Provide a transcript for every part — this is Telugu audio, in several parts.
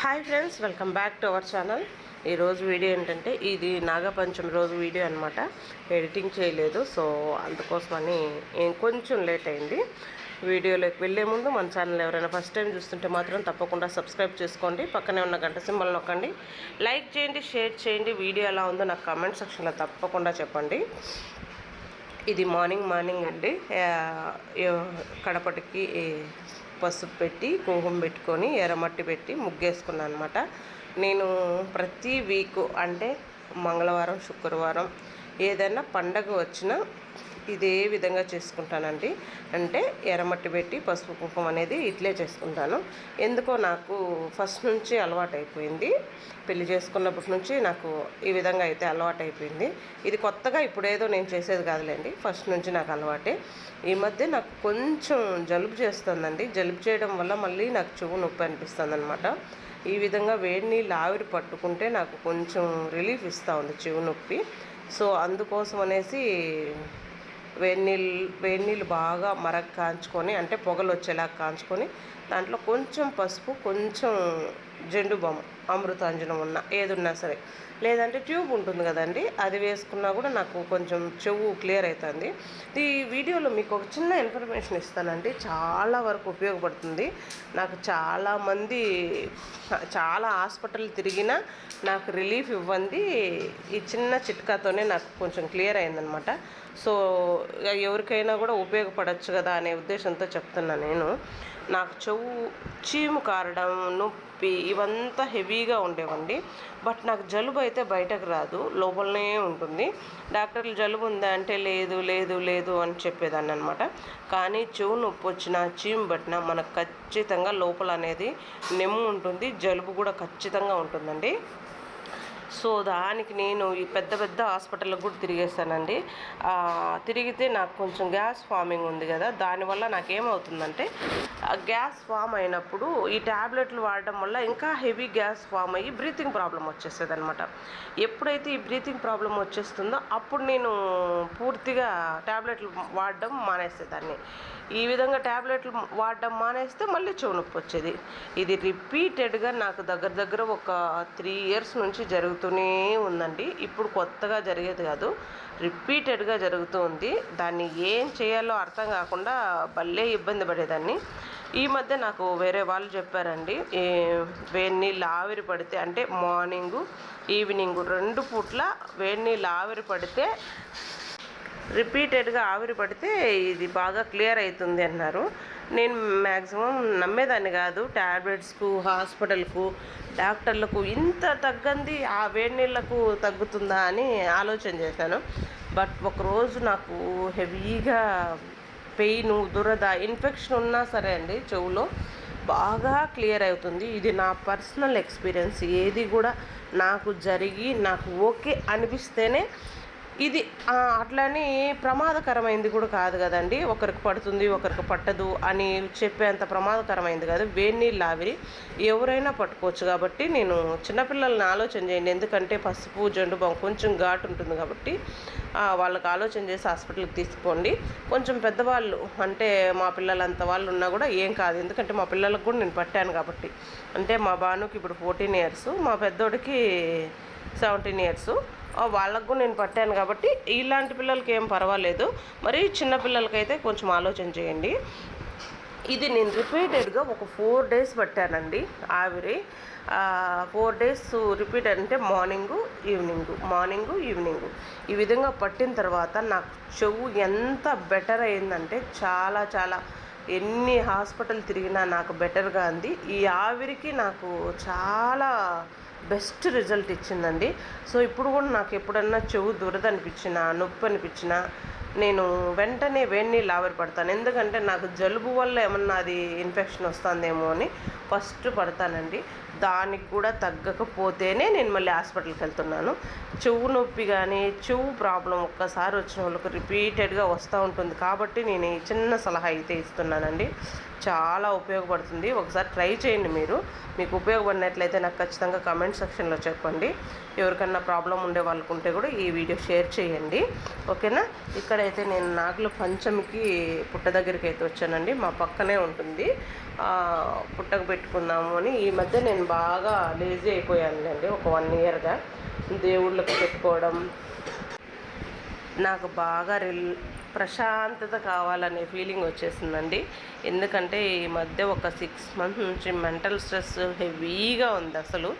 Hi friends welcome back to our channel. ఈరోజు వీడియో ఏంటంటే ఇది నాగపంచమి రోజు వీడియో అనమాట ఎడిటింగ్ చేయలేదు సో అందుకోసమని కొంచెం లేట్ అయింది. వీడియోలోకి వెళ్ళే ముందు మన ఛానల్ ఎవరైనా ఫస్ట్ టైం చూస్తుంటే మాత్రం తప్పకుండా సబ్స్క్రైబ్ చేసుకోండి. పక్కనే ఉన్న గంట సింబల్ నొక్కండి. లైక్ చేయండి షేర్ చేయండి. వీడియో ఎలా ఉందో నాకు కామెంట్ సెక్షన్లో తప్పకుండా చెప్పండి. ఇది మార్నింగ్ మార్నింగ్ అండి. కడపటికి పసుపు పెట్టి కుంకుమ పెట్టుకొని ఎర్రమట్టి పెట్టి ముగ్గేసుకున్నాను అనమాట నేను ప్రతి వీక్ అంటే మంగళవారం శుక్రవారం ఏదైనా పండగ వచ్చినా ఇదే విధంగా చేసుకుంటానండి. అంటే ఎర్రమట్టి పెట్టి పసుపు కుంకుమ అనేది ఇట్లే చేసుకుంటాను. ఎందుకో నాకు ఫస్ట్ నుంచి అలవాటైపోయింది. పెళ్ళి చేసుకున్నప్పటి నుంచి నాకు ఈ విధంగా అయితే అలవాటైపోయింది. ఇది కొత్తగా ఇప్పుడేదో నేను చేసేది కాదులేండి. ఫస్ట్ నుంచి నాకు అలవాటే. ఈ మధ్య నాకు కొంచెం జలుబు చేస్తుందండి. జలుబు చేయడం వల్ల మళ్ళీ నాకు చెవు నొప్పి అనిపిస్తుంది అనమాట ఈ విధంగా వేడి నీళ్ళు ఆవిరి పట్టుకుంటే నాకు కొంచెం రిలీఫ్ ఇస్తూ ఉంది చెవు నొప్పి. సో అందుకోసం అనేసి వేడినీళ్ళు వేడినీళ్ళు బాగా మరగ కాంచుకొని అంటే పొగలు వచ్చేలా కాంచుకొని దాంట్లో కొంచెం పసుపు కొంచెం జెండు బామ్ అమృతాంజనం ఉన్న ఏది ఉన్నా సరే. లేదంటే ట్యూబ్ ఉంటుంది కదండి అది వేసుకున్నా కూడా నాకు కొంచెం చెవు క్లియర్ అవుతుంది ఈ వీడియోలో మీకు ఒక చిన్న ఇన్ఫర్మేషన్ ఇస్తానండి చాలా వరకు ఉపయోగపడుతుంది. నాకు చాలామంది చాలా హాస్పిటల్ తిరిగినా నాకు రిలీఫ్ ఇవ్వండి ఈ చిన్న చిట్కాతోనే నాకు కొంచెం క్లియర్ అయిందనమాట. సో ఎవరికైనా కూడా ఉపయోగపడచ్చు కదా అనే ఉద్దేశంతో చెప్తున్నా నేను. నాకు చెవు చీము కారడం నొప్పి ఇవంతా హెవీగా ఉండేవండి. బట్ నాకు జలుబు అయితే బయటకు రాదు లోపలనే ఉంటుంది. డాక్టర్లు జలుబు ఉందా అంటే లేదు లేదు లేదు అని చెప్పేదాన్ని అనమాట కానీ చెవు నొప్పి వచ్చినా చీము పట్టినా మనకు ఖచ్చితంగా లోపల అనేది నెమ్ము ఉంటుంది జలుబు కూడా ఖచ్చితంగా ఉంటుందండి. సో దానికి నేను ఈ పెద్ద పెద్ద హాస్పిటల్కి కూడా తిరిగేస్తానండి తిరిగితే నాకు కొంచెం గ్యాస్ ఫార్మింగ్ ఉంది కదా దానివల్ల నాకేమవుతుందంటే గ్యాస్ ఫామ్ అయినప్పుడు ఈ ట్యాబ్లెట్లు వాడడం వల్ల ఇంకా హెవీ గ్యాస్ ఫామ్ అయ్యి బ్రీతింగ్ ప్రాబ్లం వచ్చేస్తుంది అనమాట ఎప్పుడైతే ఈ బ్రీతింగ్ ప్రాబ్లం వచ్చేస్తుందో అప్పుడు నేను పూర్తిగా ట్యాబ్లెట్లు వాడడం మానేసేదాన్ని. ఈ విధంగా ట్యాబ్లెట్లు వాడడం మానేస్తే మళ్ళీ చెవు నొప్పి వచ్చేది. ఇది రిపీటెడ్గా నాకు దగ్గర దగ్గర ఒక త్రీ ఇయర్స్ నుంచి జరుగుతూనే ఉందండి. ఇప్పుడు కొత్తగా జరిగేది కాదు. రిపీటెడ్గా జరుగుతూ ఉంది. దాన్ని ఏం చేయాలో అర్థం కాకుండా భలే ఇబ్బంది పడేదాన్ని. ఈ మధ్య నాకు వేరే వాళ్ళు చెప్పారండి. వేడి నీళ్ళు ఆవిరి పడితే అంటే మార్నింగు ఈవినింగ్ రెండు పూట్ల వేడి నీళ్ళు ఆవిరి పడితే రిపీటెడ్గా ఆవిరి పడితే ఇది బాగా క్లియర్ అవుతుంది అన్నారు. నేను మ్యాక్సిమం నమ్మేదాన్ని కాదు. ట్యాబ్లెట్స్కు హాస్పిటల్కు డాక్టర్లకు ఇంత తగ్గంది ఆ వేడి నీళ్ళకు తగ్గుతుందా అని ఆలోచన చేశాను. బట్ ఒకరోజు నాకు హెవీగా పెయిన్ దురద ఇన్ఫెక్షన్ ఉన్నా సరే అండి చెవులో బాగా క్లియర్ అవుతుంది. ఇది నా పర్సనల్ ఎక్స్పీరియన్స్. ఏది కూడా నాకు జరిగి నాకు ఓకే అనిపిస్తేనే ఇది ఆ, అట్లని ప్రమాదకరమైంది కూడా కాదు కదండి. ఒకరికి పడుతుంది ఒకరికి పట్టదు అని చెప్పేంత ప్రమాదకరమైంది కాదు. వేడి నీళ్ళు ఆవిరి. ఎవరైనా పట్టుకోవచ్చు కాబట్టి నేను చిన్నపిల్లల్ని ఆలోచన చేయండి. ఎందుకంటే పసుపు జండు బాం కొంచెం ఘాటు ఉంటుంది కాబట్టి వాళ్ళకి ఆలోచన చేసి హాస్పిటల్కి తీసుకోండి. కొంచెం పెద్దవాళ్ళు అంటే మా పిల్లలంత వాళ్ళు ఉన్నా కూడా ఏం కాదు. ఎందుకంటే మా పిల్లలకు కూడా నేను పట్టాను కాబట్టి. అంటే మా బానుకి ఇప్పుడు ఫోర్టీన్ ఇయర్స్ మా పెద్దోడికి సెవెంటీన్ ఇయర్స్. వాళ్ళకు కూడా నేను పట్టాను కాబట్టి ఇలాంటి పిల్లలకి ఏం పర్వాలేదు. మరి చిన్న పిల్లలకైతే కొంచెం ఆలోచన చేయండి. ఇది నేను రిపీటెడ్గా ఒక ఫోర్ డేస్ పట్టానండి ఆవిరి. ఫోర్ డేస్ రిపీట్ అంటే మార్నింగు ఈవినింగు మార్నింగు ఈవినింగు. ఈ విధంగా పట్టిన తర్వాత నాకు చెవు ఎంత బెటర్ అయిందంటే చాలా చాలా ఎన్ని హాస్పిటల్ తిరిగినా నాకు బెటర్గా అంది. ఈ ఆవిరికి నాకు చాలా బెస్ట్ రిజల్ట్ ఇచ్చిందండి. సో ఇప్పుడు కూడా నాకు ఎప్పుడన్నా చెవు దురద అనిపించినా నొప్పి అనిపించినా నేను వెంటనే వేడి నీళ్ళు ఆవిరి పడతాను ఎందుకంటే నాకు జలుబు వల్ల ఏమన్నా అది ఇన్ఫెక్షన్ వస్తుందేమో అని ఫస్ట్ పడతానండి. దానికి కూడా తగ్గకపోతేనే నేను మళ్ళీ హాస్పిటల్కి వెళ్తున్నాను. చెవు నొప్పి కానీ చెవు ప్రాబ్లం ఒక్కసారి వచ్చిన వాళ్ళకి రిపీటెడ్గా వస్తూ ఉంటుంది. కాబట్టి నేను ఈ చిన్న సలహా అయితే ఇస్తున్నానండి. చాలా ఉపయోగపడుతుంది. ఒకసారి ట్రై చేయండి మీరు. మీకు ఉపయోగపడినట్లయితే నాకు ఖచ్చితంగా కమెంట్ సెక్షన్లో చెప్పండి. ఎవరికన్నా ప్రాబ్లం ఉండే వాళ్ళకు ఉంటే కూడా ఈ వీడియో షేర్ చేయండి. ఓకేనా? ఇక్కడ ఇక్కడైతే నేను నాగుల పంచమికి పుట్ట దగ్గరికి అయితే వచ్చానండి. మా పక్కనే ఉంటుంది. పుట్టకు పెట్టుకుందాము అని ఈ మధ్య నేను బాగా లేజీ అయిపోయానులేండి. ఒక వన్ ఇయర్గా దేవుళ్ళకి పెట్టుకోవడం నాకు బాగా రిల్ ప్రశాంతత కావాలనే ఫీలింగ్ వచ్చేసిందండి. ఎందుకంటే ఈ మధ్య ఒక సిక్స్ మంత్స్ నుంచి మెంటల్ స్ట్రెస్ హెవీగా ఉంది అసలు.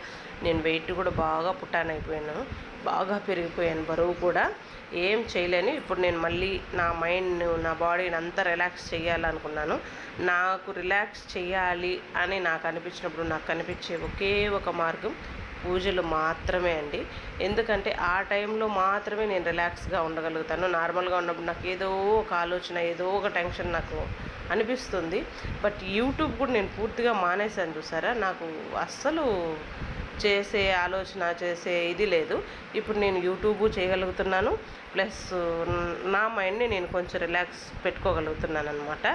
నేను వెయిట్ కూడా బాగా పుట్టాన్ అయిపోయాను. బాగా పెరిగిపోయాను. బరువు కూడా ఏం చేయలేని ఇప్పుడు నేను మళ్ళీ నా మైండ్ నా బాడీని అంతా రిలాక్స్ చేయాలనుకున్నాను. నాకు రిలాక్స్ చేయాలి అని నాకు అనిపించినప్పుడు నాకు కనిపించే ఒకే ఒక మార్గం పూజలు మాత్రమే అండి. ఎందుకంటే ఆ టైంలో మాత్రమే నేను రిలాక్స్గా ఉండగలుగుతాను. నార్మల్గా ఉన్నప్పుడు నాకు ఏదో ఒక ఆలోచన ఏదో ఒక టెన్షన్ నాకు అనిపిస్తుంది. బట్ యూట్యూబ్ కూడా నేను పూర్తిగా మానేశాను చూసారా? నాకు అస్సలు చేసే ఆలోచన చేసే ఇది లేదు. ఇప్పుడు నేను యూట్యూబ్ చేయగలుగుతున్నాను. ప్లస్ నా మైండ్ని నేను కొంచెం రిలాక్స్ పెట్టుకోగలుగుతున్నాను అనమాట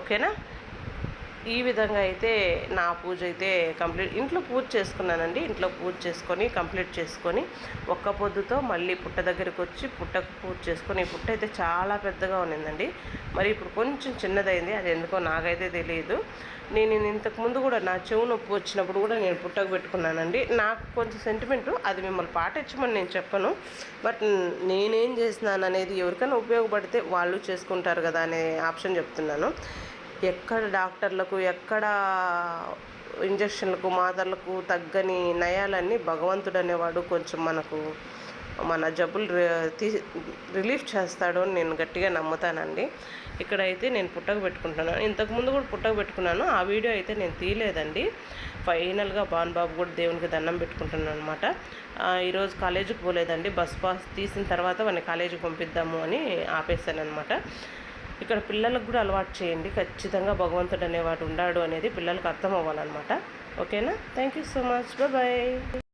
ఓకేనా? ఈ విధంగా అయితే నా పూజ అయితే కంప్లీట్ ఇంట్లో పూజ చేసుకున్నానండి. ఇంట్లో పూజ చేసుకొని కంప్లీట్ చేసుకొని ఒక్క పొద్దుతో మళ్ళీ పుట్ట దగ్గరికి వచ్చి పుట్టకు పూజ చేసుకొని పుట్ట అయితే చాలా పెద్దగా ఉన్నిందండి. మరి ఇప్పుడు కొంచెం చిన్నదైంది అది ఎందుకో నాకైతే తెలియదు. నేను ఇంతకు ముందు కూడా నా చెవు నొప్పి వచ్చినప్పుడు కూడా నేను పుట్టకు పెట్టుకున్నానండి. నాకు కొంచెం సెంటిమెంట్ అది మిమ్మల్ని పాటించమని నేను చెప్పను. బట్ నేనేం చేసినాను అనేది ఎవరికైనా ఉపయోగపడితే వాళ్ళు చేసుకుంటారు కదా అనే ఆప్షన్ చెప్తున్నాను. ఎక్కడ డాక్టర్లకు ఎక్కడ ఇంజక్షన్లకు మాదర్లకు తగ్గని నయాలన్నీ భగవంతుడు అనేవాడు కొంచెం మనకు మన జబ్బులు తీ రిలీఫ్ చేస్తాడు అని నేను గట్టిగా నమ్ముతానండి. ఇక్కడైతే నేను పుట్టక పెట్టుకుంటున్నాను. ఇంతకుముందు కూడా పుట్టక పెట్టుకున్నాను. ఆ వీడియో అయితే నేను తీయలేదండి. ఫైనల్గా భాన్ బాబు కూడా దేవునికి దండం పెట్టుకుంటున్నాను అనమాట ఈరోజు కాలేజీకి పోలేదండి. బస్ పాస్ తీసిన తర్వాత వాడిని కాలేజీకి పంపిద్దాము అని ఆపేసాను అనమాట ఇక్కడ పిల్లలకు కూడా అలవాటు చేయండి. ఖచ్చితంగా భగవంతుడు అనేవాడు ఉన్నాడు అనేది పిల్లలకు అర్థం అవ్వాలన్నమాట. ఓకేనా? Thank you so much bye